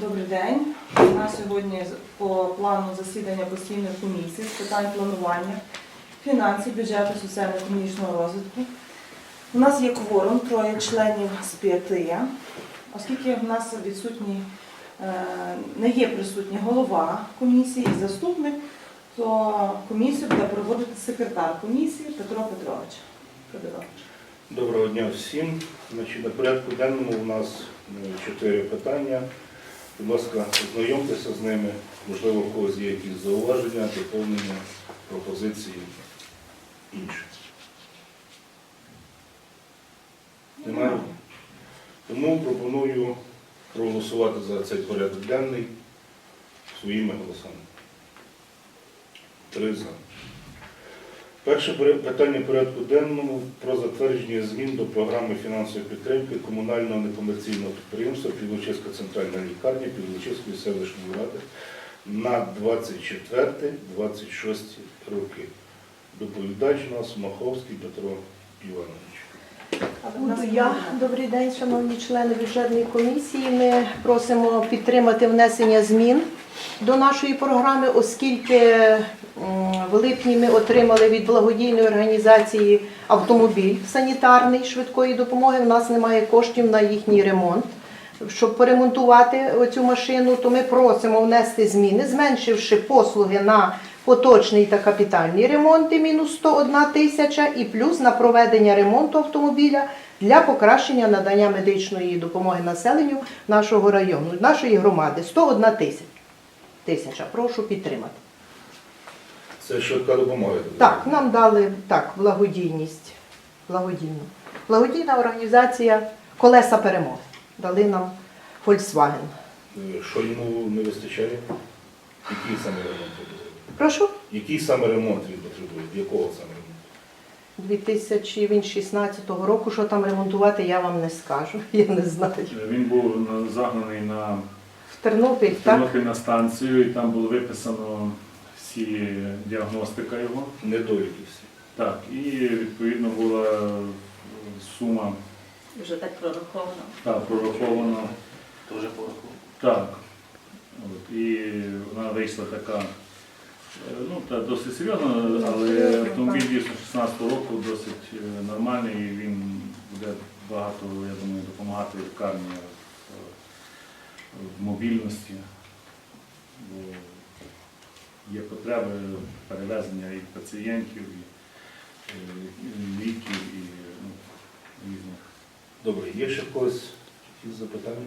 Добрий день. У нас сьогодні по плану засідання постійної комісії з питань планування, фінансів, бюджету, соціально-економічного розвитку. У нас є кворум, троє членів з п'яти. Оскільки в нас відсутні, е, не є присутній голова комісії і заступник, то комісію буде проводити секретар комісії Петро Петрович. Федорович. Доброго дня всім. На порядку денному у нас е, чотири питання. Будь ласка, ознайомтеся з ними. Можливо, у когось є якісь зауваження, доповнення, пропозиції інші. Немає? Тому пропоную проголосувати за цей порядок денний своїми голосами. Три за. Перше питання порядку денному про затвердження змін до програми фінансової підтримки комунального некомерційного підприємства Підволочиська центральна лікарня Підволочиської селищної ради на 24-26 роки. Доповідач у нас Маховський Петро Іванович. Буду я. Добрий день, шановні члени бюджетної комісії. Ми просимо підтримати внесення змін до нашої програми, оскільки в липні ми отримали від благодійної організації автомобіль санітарний швидкої допомоги. У нас немає коштів на їхній ремонт. Щоб поремонтувати цю машину, то ми просимо внести зміни, зменшивши послуги на поточний та капітальний ремонти мінус 101 тисяча і плюс на проведення ремонту автомобіля для покращення надання медичної допомоги населенню нашого району, нашої громади 101 тисяча. Тисяча. Прошу підтримати. Це швидка допомога. Так, нам дали так, благодійність. Благодійну. Благодійна організація Колеса перемоги. Дали нам Volkswagen. Е, Що йому не вистачає? Який саме ремонт потребує? Прошу. Який саме ремонт він потребує? Якого саме ремонту? 2016 року, що там ремонтувати, я вам не скажу. Я не знаю. Він був загнаний на Тернопіль, так? Тернопіль на станцію, і там було виписано всі діагностика його. Недоліки всі. Так, і відповідно була е, сума Вже так прораховано. та, прорахована. Теж порахував? Так. От, і вона вийшла така, е, ну, та досить серйозна, але автомобіль дійсно 16 року досить е, нормальний, і він буде багато, я думаю, допомагати лікарні в, мобільності. Бо є потреби перевезення і пацієнтів, і, е, ліків, і ну, різних. Добре, є ще в когось якісь запитання?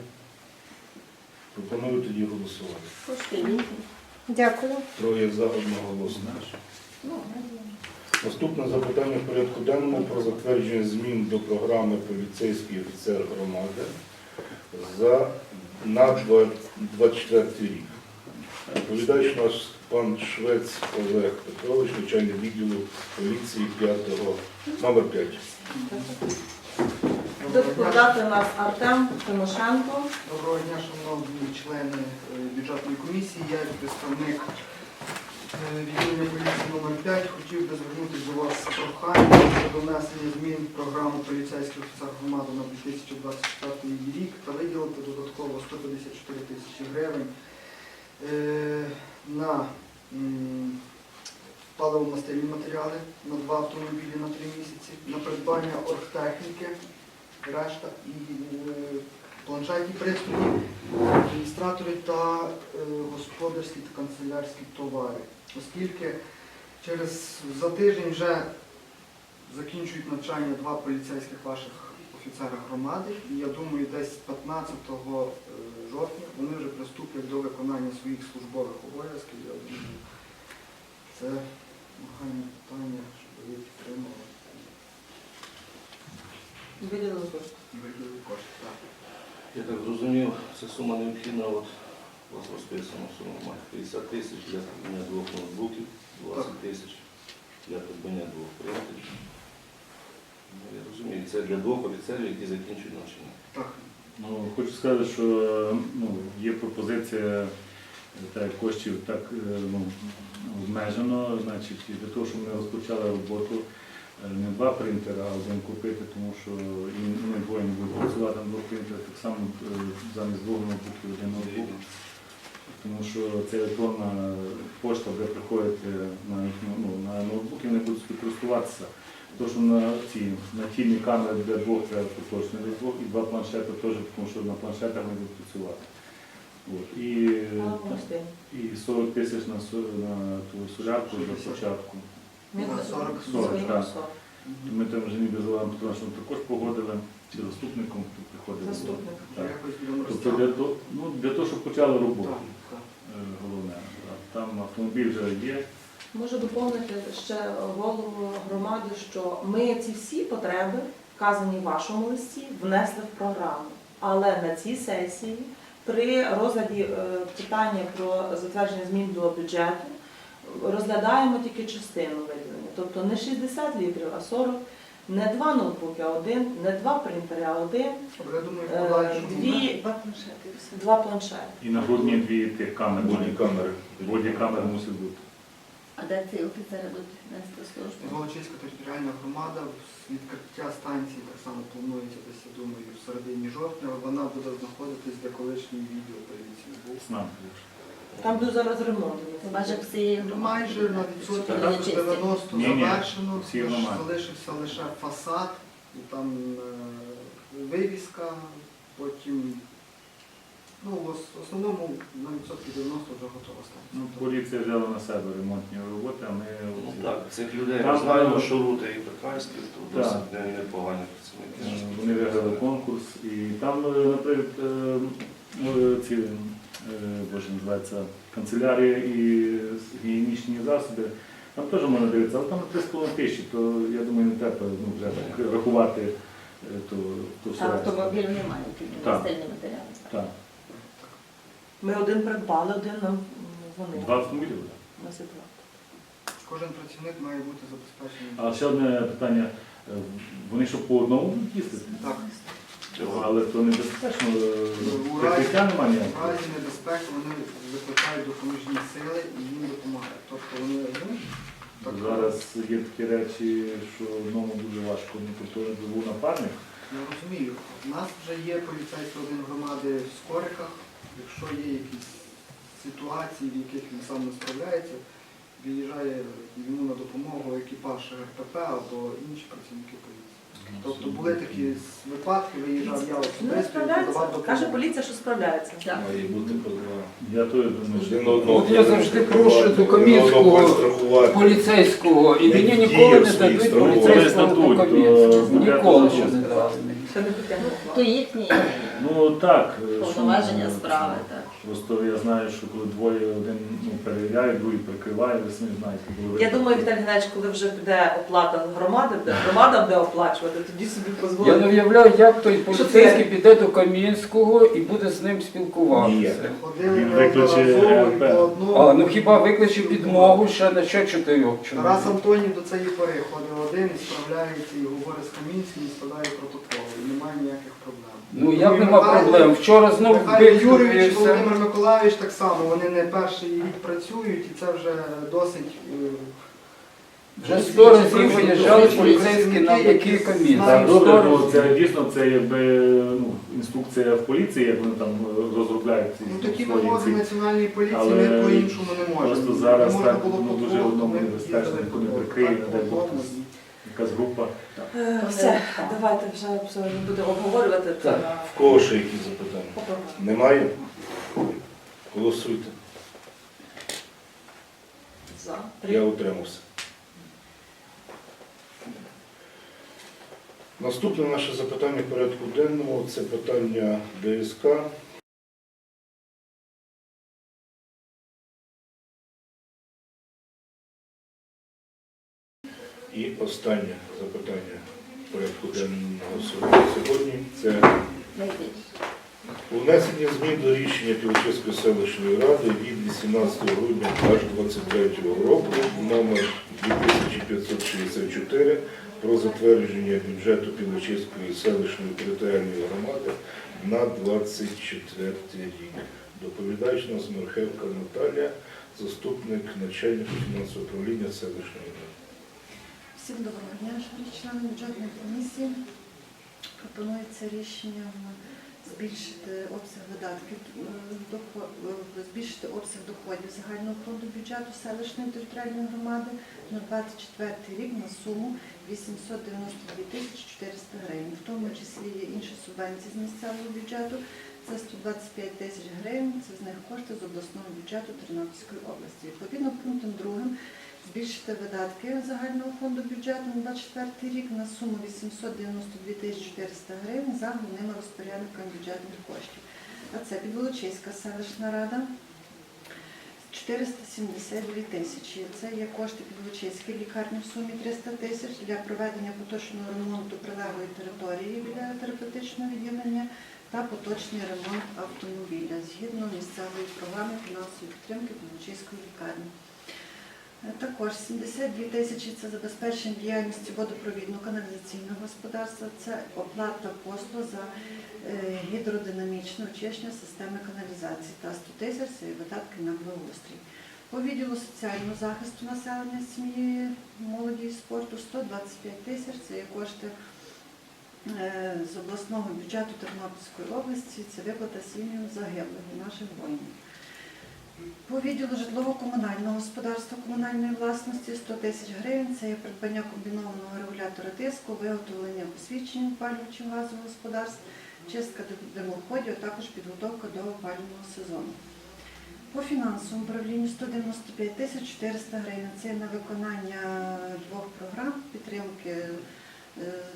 Пропоную тоді голосувати. Дякую. Троє за одноголосно. Наступне запитання в порядку денному про затвердження змін до програми поліцейський офіцер громади за на 24 рік. Доповідач нас пан Швець Олег Петрович, начальник відділу поліції 5 номер 5. Доповідати у нас Артем Тимошенко. Доброго дня, шановні члени е, бюджетної комісії. Я представник відділення поліції номер 5 хотів би звернутися до вас з проханням щодо внесення змін в програму поліцейський офіцер громади на 2024 рік та виділити додатково 154 тисячі гривень е, на паливо-мастильні матеріали на два автомобілі на три місяці, на придбання оргтехніки, решта і е, планшетні пристрої, адміністратори та е, господарські та канцелярські товари. Оскільки через за тиждень вже закінчують навчання два поліцейських ваших офіцера громади, і я думаю, десь 15 жовтня вони вже приступлять до виконання своїх службових обов'язків. Я думаю, це нагальне питання, щоб ви підтримали Виділили кошти. виділили кошти. Так. Я так зрозумів, це сума необхідна, от у вас розписано сума має 50 тисяч для придбання двох ноутбуків, 20 тисяч для придбання двох принтерів. Ну, Я розумію, це для двох офіцерів, які закінчують навчання. Так. Ну, хочу сказати, що ну, є пропозиція е, так, коштів так е, ну, обмежено, значить, і для того, щоб ми розпочали роботу не два принтера, а один купити, тому що і ми двоє не будемо працювати на двох принтерах, так само е, замість двох ноутбуків один ноутбук. Тому що це електронна пошта буде приходити на їхню, ну, на ноутбуки, вони будуть собі користуватися. То, що на ці натільні камери для двох треба точно для двох, і два планшети теж, тому що на планшетах вони будуть працювати. От. І, і 40 тисяч на, на ту солярку для початку. На 40, своїм 40, 40. Ми там вже ніби з Олегом Петровичем також погодили, чи заступником тут приходили. Заступник. Так. Тобто для, того- ну, для того, щоб почали роботу, Так, так. е, головне. А Там автомобіль вже є. Можу доповнити ще голову громади, що ми ці всі потреби, вказані в вашому листі, внесли в програму. Але на цій сесії, при розгляді е, питання про затвердження змін до бюджету, розглядаємо тільки частину виділення. Тобто не 60 літрів, а 40, не два ноутбуки, а один, не два принтери, а один, я думаю, е, дві, два планшети. І на грудні дві тих камери. Будні камери. Боді камери мусить бути. А де ці офіцери будуть нести службу? Волочиська територіальна громада з відкриття станції так само планується десь, я думаю, в середині жовтня. Вона буде знаходитись, де колишній відділ поліції був. Там буде зараз ремонт. Майже всі Ну, майже на чисті. 90 Ні-ні, завершено, всі лиш- нормально. залишився лише фасад, і там е, вивіска, потім, ну, в ос- в основному на відсотків 90 вже готова Ну, станція. поліція взяла на себе ремонтні роботи, а ми Ну так, цих людей Там ми знаємо, що рути і Пекарські, то Так. досить не- непогані Е, працівники. Вони виграли конкурс, і там, е, наприклад, е, ну, ці е, боже, називається канцелярія і гігієнічні засоби. Там теж можна дивитися, але там 3,5 тисячі, то я думаю, не треба ну, вже так рахувати е, то, то все. а автомобіль немає, Так. стильні матеріали. Так. Ми один придбали, один нам вони. Два автомобілі буде. У нас є два. Кожен працівник має бути забезпечений. А ще одне питання. Е, Вони що по одному будуть їздити? Так, Але то небезпечно, е, У разі- немає разі небезпеки вони викликають допоміжні сили і їм допомагають. Тобто вони ну, так, Зараз є такі речі, що одному дуже важко, ну тобто був напарник. Я розумію. У нас вже є поліцейський один громади в Скориках. Якщо є якісь ситуації, в яких він сам не справляється, виїжджає йому на допомогу екіпаж РПП або інші працівники поліції. Тобто були такі випадки, виїжджав я Ну, особисто. Каже поліція, що справляється. Має бути по два. Я то думаю, Один одного От я завжди прошу до Комінського поліцейського, і мені ніколи не дадуть поліцейського до здадуть, Комінського. Ніколи щось ще не давали То їхні Ну так. е, що, повноваження справи, так. Просто я знаю, що коли двоє один ну, перевіряє, другий прикриває, ви самі знаєте, були Я думаю, Віталій Геннадійович, коли вже піде оплата громади, буде громада буде оплачувати, тоді собі Я дозволить. не уявляю, як той поліцейський піде до Кам'янського і буде з ним спілкуватися. Ходили Він викличе неодноразово і РП. по А, одному. ну хіба викличе підмогу ще на ще чотирьох Тарас чоловік? Антоній до цієї пори ходив один і справляється, і говорить з Камінським, і складає протоколи. І немає ніяких проблем. Ну як нема проблем? Вчора знов Михайло Юрійович, виступився. Володимир Миколаївич так само, вони не перший рік працюють, і це вже досить. е, Вже сто разів виїжджали поліцейські на такі Так, комісії. добре, бо це дійсно це якби ну, інструкція в поліції, як вони там е, розробляють ці Ну такі свої вимоги ці. національної поліції Але ми по-іншому не можемо. Просто зараз Не можна так, було ну, дуже одному ми небезпечно, їздили ніхто не прикриє, не дай Бог. Якась група. Е, Все, давайте вже не буде обговорювати Так. В кого ще які запитання? Немає? Голосуйте. За. Я утримався. Наступне наше запитання порядку денному це питання ДСК. І останнє запитання порядку денного сьогодні це внесення змін до рішення Пілочиської селищної ради від 18 грудня аж 23 року номер 2564 про затвердження бюджету Пілочиської селищної територіальної громади на 24 рік. Доповідач нас Мерхевка Наталія, заступник начальника фінансового управління селищної ради. Всім доброго дня, члени бюджетної комісії. Пропонується рішенням збільшити обсяг видатків, е, е, збільшити обсяг доходів загального фонду бюджету селищної територіальної громади на 24 рік на суму 892 тисячі 400 гривень. В тому числі є інші субвенції з місцевого бюджету. Це 125 тисяч гривень, це з них кошти з обласного бюджету Тернопільської області. Відповідно, пунктом другим збільшити видатки загального фонду бюджету на 24 рік на суму 892 тисячі 400 гривень за головними розпорядниками бюджетних коштів. А це Підволочиська селищна рада 472 тисячі. Це є кошти Підволочиської лікарні в сумі 300 тисяч для проведення поточного ремонту прилеглої території біля терапевтичного відділення та поточний ремонт автомобіля згідно місцевої програми фінансової підтримки Підволочиської лікарні. Е, Також 72 тисячі це забезпечення діяльності водопровідно-каналізаційного господарства, це оплата послуг за е, гідродинамічне очищення системи каналізації та 100 тисяч це видатки на благоустрій. По відділу соціального захисту населення сім'ї, молоді і спорту 125 тисяч це є кошти е, з обласного бюджету Тернопільської області, це виплата сім'ям загиблих наших воїнів. По відділу житлово-комунального господарства комунальної власності 100 тисяч гривень. Це є придбання комбінованого регулятора тиску, виготовлення посвідчень опалювачів газового господарств, чистка димоходів, а також підготовка до опалювального сезону. По фінансовому управлінню 195 тисяч 400 гривень. Це на виконання двох програм підтримки е,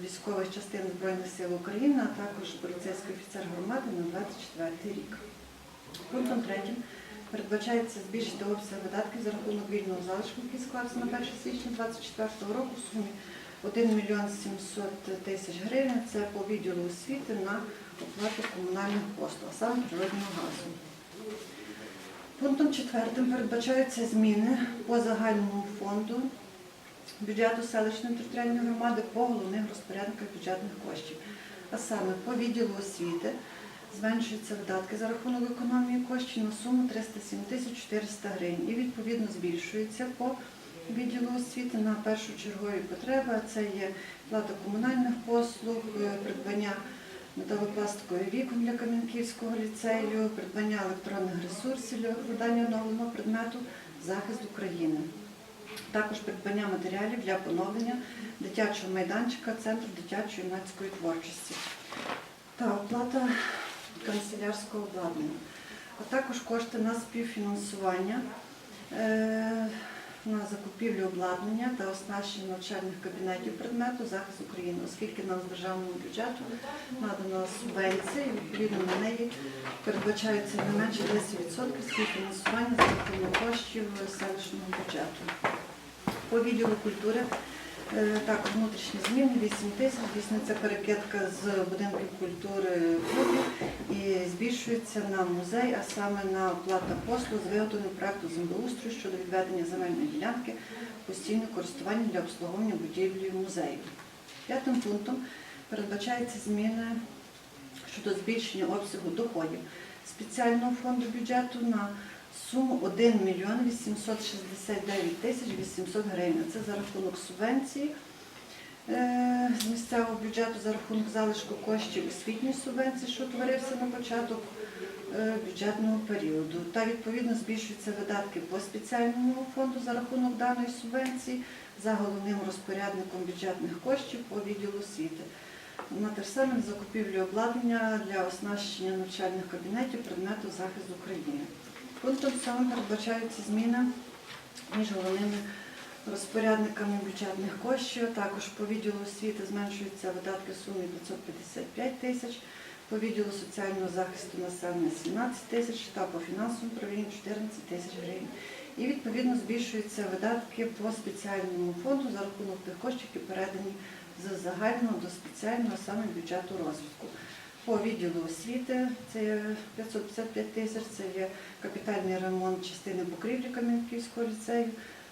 військових частин Збройних сил України, а також поліцейський офіцер громади на 24 рік. Пунктом третім передбачається збільшити обсяг видатків за рахунок вільного залишку, який склався на 1 січня 2024 року в сумі 1 мільйон 700 тисяч гривень. Це по відділу освіти на оплату комунальних послуг, а саме природного газу. Пунктом четвертим передбачаються зміни по загальному фонду бюджету селищної територіальної громади по головних розпорядниках бюджетних коштів. А саме по відділу освіти зменшуються видатки за рахунок економії коштів на суму 307 тисяч 400 гривень і відповідно збільшується по відділу освіти на першочергові потреби. Це є плата комунальних послуг, е, придбання металопластикових вікон для Кам'янківського ліцею, придбання електронних ресурсів для викладання оновленого предмету захист України. Також придбання матеріалів для поновлення дитячого майданчика Центру дитячої юнацької творчості та оплата канцелярського обладнання, а також кошти на співфінансування е, на закупівлю обладнання та оснащення навчальних кабінетів предмету захист України, оскільки нам з державного бюджету надано субвенція, відповідно на неї передбачається не менше 10% співфінансування за коштів селищного бюджету. По відділу культури також внутрішні зміни 8 тисяч, здійснюється перекидка з будинків культури і збільшується на музей, а саме на оплата послуг з виготовлення проекту землеустрою щодо відведення земельної ділянки постійне користування для обслуговування будівлі музею. П'ятим пунктом передбачаються зміни щодо збільшення обсягу доходів спеціального фонду бюджету на суму 1 мільйон 869 тисяч 800 гривень. Це за рахунок субвенції е, з місцевого бюджету за рахунок залишку коштів освітньої субвенції, що утворився на початок е, бюджетного періоду. Та відповідно збільшуються видатки по спеціальному фонду за рахунок даної субвенції за головним розпорядником бюджетних коштів по відділу освіти. На те ж закупівлю обладнання для оснащення навчальних кабінетів предмету захист України. Пунктом 7 передбачаються зміни між головними розпорядниками бюджетних коштів. Також по відділу освіти зменшуються видатки в сумі 555 тисяч, по відділу соціального захисту населення 17 тисяч та по фінансовому управлінню 14 тисяч гривень. І відповідно збільшуються видатки по спеціальному фонду за рахунок тих коштів, які передані з загального до спеціального саме бюджету розвитку. По відділу освіти це 555 тисяч, це є капітальний ремонт частини покрівлі Кам'янківського ліцею,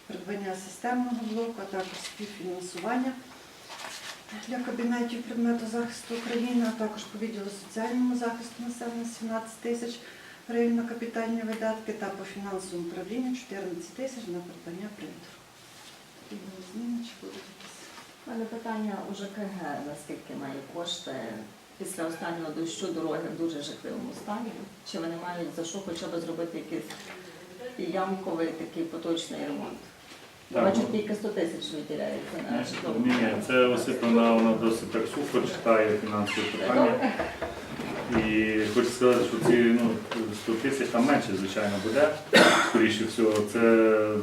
придбання системного блоку, а також співфінансування для кабінетів предмету захисту України, а також по відділу соціальному захисту населення 17 тисяч гривень на капітальні видатки та по фінансовому управлінню 14 тисяч на придбання принтеру. Такі питання у ЖКГ, наскільки має кошти. Після останнього дощу дороги в дуже жахливому стані. Чи вони мають за що хоча б зробити якийсь ямковий такий поточний ремонт? Бачу, тільки 100 тисяч виділяється на житлову. Ні, ні, це осипана, вона досить так сухо читає фінансові питання. І хочу сказати, що ці ну, 100 тисяч там менше, звичайно, буде. Скоріше всього, це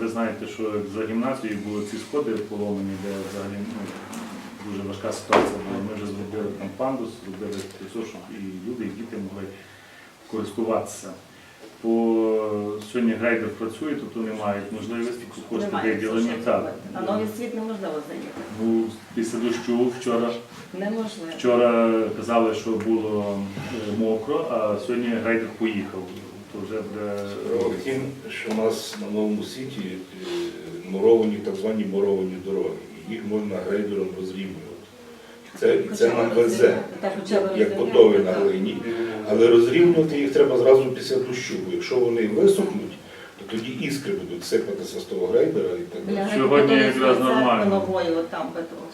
ви знаєте, що за гімназією були ці сходи поломані, де взагалі ну, дуже важка ситуація була. Ми вже зробили там пандус, зробили все, щоб і люди, і діти могли користуватися. По сьогодні грейдер працює, тобто не мають можливості кошти Так. зробити. Новий світ неможливо заїхати. Був після дощу вчора. Неможливо. Вчора казали, що було е, мокро, а сьогодні грейдер поїхав. То вже буде Справа в тім, що у нас на новому світі е, муровані, так звані муровані дороги. І їх можна грейдером розрівнювати. Це, і це нам везе, як розрівняти, на глині. Але розрівнювати їх треба зразу після дощу. Бо якщо вони висохнуть, то тоді іскри будуть сипатися з того грейдера і так далі. Сьогодні якраз нормально.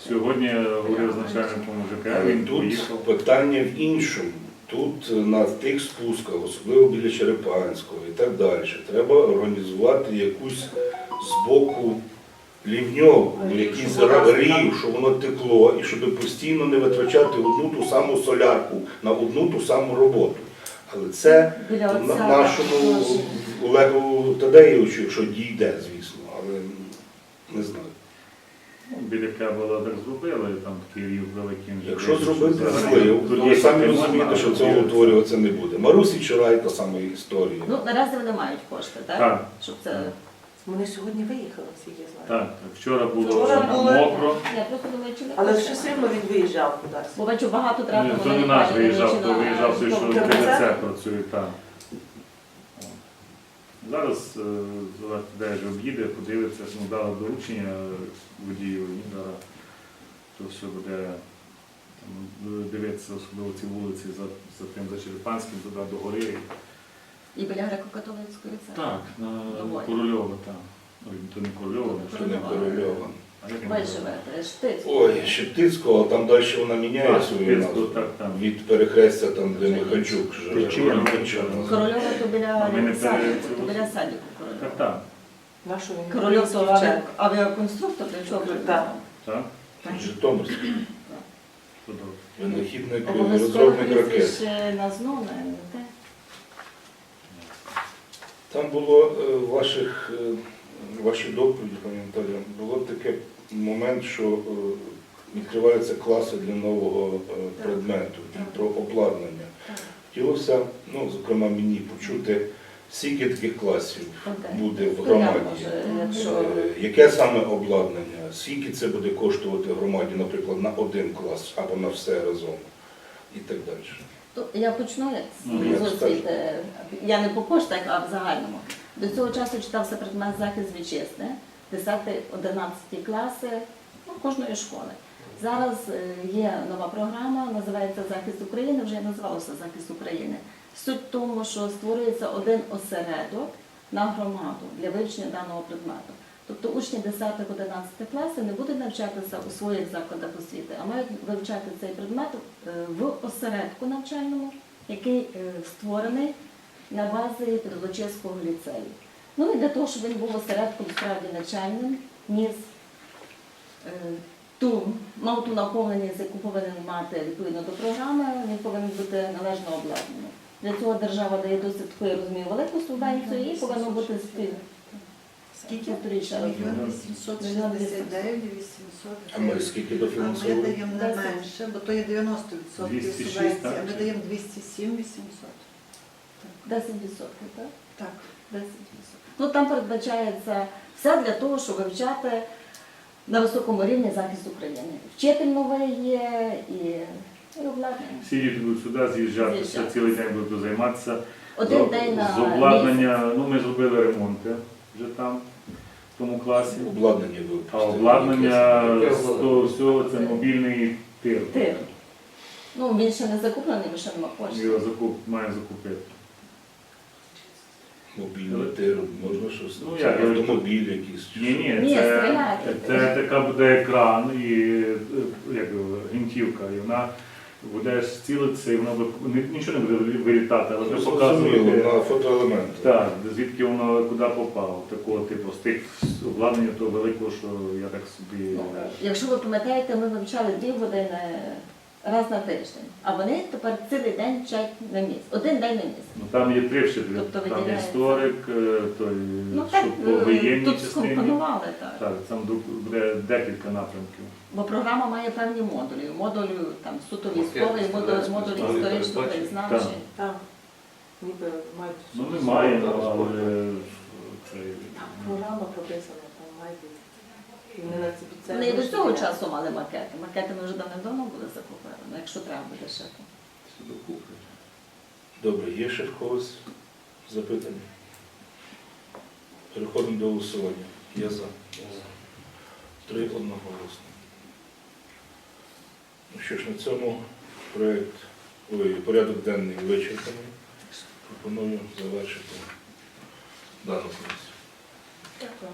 сьогодні говорив з начальником ЖК, Але він тут поїхав. питання в іншому. Тут на тих спусках, особливо біля Черепанського і так далі, треба організувати якусь з боку лівньовку, Рів, якийсь щоб рів, щоб воно текло, і щоб постійно не витрачати одну ту саму солярку на одну ту саму роботу. Але це на нашому. Олегу Тадеєвичу, якщо дійде, звісно, але не знаю. Ну, Біля Кебела так зробили, там такий рів великий. Якщо зробити то самі розумієте, що цього утворюватися не буде. Марусі Чарай та сама історія. Ну, наразі вони мають кошти, так? Так. Щоб це... Вони сьогодні виїхали, всі я знаю. Так, так, вчора було Вчора було- мокро. Я просто думаю, чи не Але ще все одно він виїжджав кудись. Бо бачу, багато Ні. То не наш виїжджав, то виїжджав той, що біля комітет. це працює, так. Зараз де ж об'їде, подивиться, ну, дали доручення водію, і зараз то все буде там, дивитися, особливо ці вулиці за, за тим за Черепанським, туди до гори. І біля греко-католицької церкви. Так, на Доволі. Корольова, так. Ой, то не Корольова, То Що не корольова. а як він Ви називається? живете, Штиць. Ой, Шептицького, там далі вона міняє Так, свою Шептицького, назву. так, так. Від перехрестя там, де Михальчук живе. Причина. Причина. Корольова то біля Ми не садіку, пере- то біля садіку Корольова. так, Нашу він Корольов то авіа- авіаконструктор, для чого? Так. так. Житомирський. Чудово. Винахідник, Обов'язково розробник ракет. прізвище назву, не не те. Там було е, в ваших, е, вашій доповіді, пані Наталя, було таке момент, що е, відкриваються класи для нового е, предмету, про обладнання. Хотілося, ну, зокрема мені, почути, скільки таких класів буде в громаді. Е, Яке саме обладнання? Скільки це буде коштувати громаді, наприклад, на один клас або на все разом? І так далі. То я почну як Ну, з освіти. Я не по коштах, а в загальному. До цього часу читався предмет захист вітчизни, 10-11 класи ну, кожної школи. Зараз е, є нова програма, називається Захист України, вже називалося Захист України. Суть в тому, що створюється один осередок на громаду для вивчення даного предмету. Тобто учні 10-11 класів не будуть навчатися у своїх закладах освіти, а мають вивчати цей предмет е, в осередку навчальному, який е, створений на базі Підлочиського ліцею. Ну і для того, щоб він був осередком справді навчальним, ніс е, ту, мав ту наповненість, яку повинен мати відповідно до програми, він повинен бути належно обладнаний. Для цього держава дає досить я розумію, велику субвенцію і повинно бути спільно. Скільки? Повторіть ще раз. Мільйон 869 800 А ми скільки А ми даємо не менше, бо то є 90% 206, субвенції, так, а ми даємо 207 800. 10%, так? Так. 10%. Ну там передбачається все для того, щоб вивчати на високому рівні захист України. Вчитель новий є і, і обладнання. Всі діти будуть сюди з'їжджатися, З'їжджатися. цілий день будуть займатися. Один З- день на З обладнання, місяць. ну ми зробили ремонти вже там, тому класі. Обладнання ви А обладнання з того всього це мобільний тир. Тир. Ну, він ще не закуплений, бо ще нема коштів. Його закуп, має закупити. Мобільний тир, можна щось, Ну, як, автомобіль якийсь. чи Ні, що? ні, Ні, це, стріляти. це така буде екран і е, як його, гвинтівка, і вона буде цілитися, і вона буде ні- нічого не буде вилітати, але Ну, буде Зрозуміло, на фотоелементи. Так, звідки воно куди попало, такого типу, з тих обладнання того великого, що я так собі. Ну, Якщо ви пам'ятаєте, ми вивчали дві години раз на тиждень, а вони тепер цілий день вчать на місці. Один день на місці. Ну там є три вчителі, Тобто там виділяється. історик, е, той, Ну що по е, воєнній тут частині. скомпонували так. Так, там ду- буде декілька напрямків. Бо програма має певні модулі. Модуль там суто військовий, модуль, стрілецький, модуль історії історично краєзнавчий. Так. Ніби мають. Ну немає, але це програма прописана, там має бути. І вони на це під Вони і до цього часу мали макети. Макети ми вже давно були закупили, ну, якщо треба буде ще то. Добре, є ще в когось запитання? Переходимо до голосування. Я за. Три одноголосно. Ну що ж, на цьому проект, ой, порядок денний вичерпаний. Пропоную завершити Даже комісію. Дякую.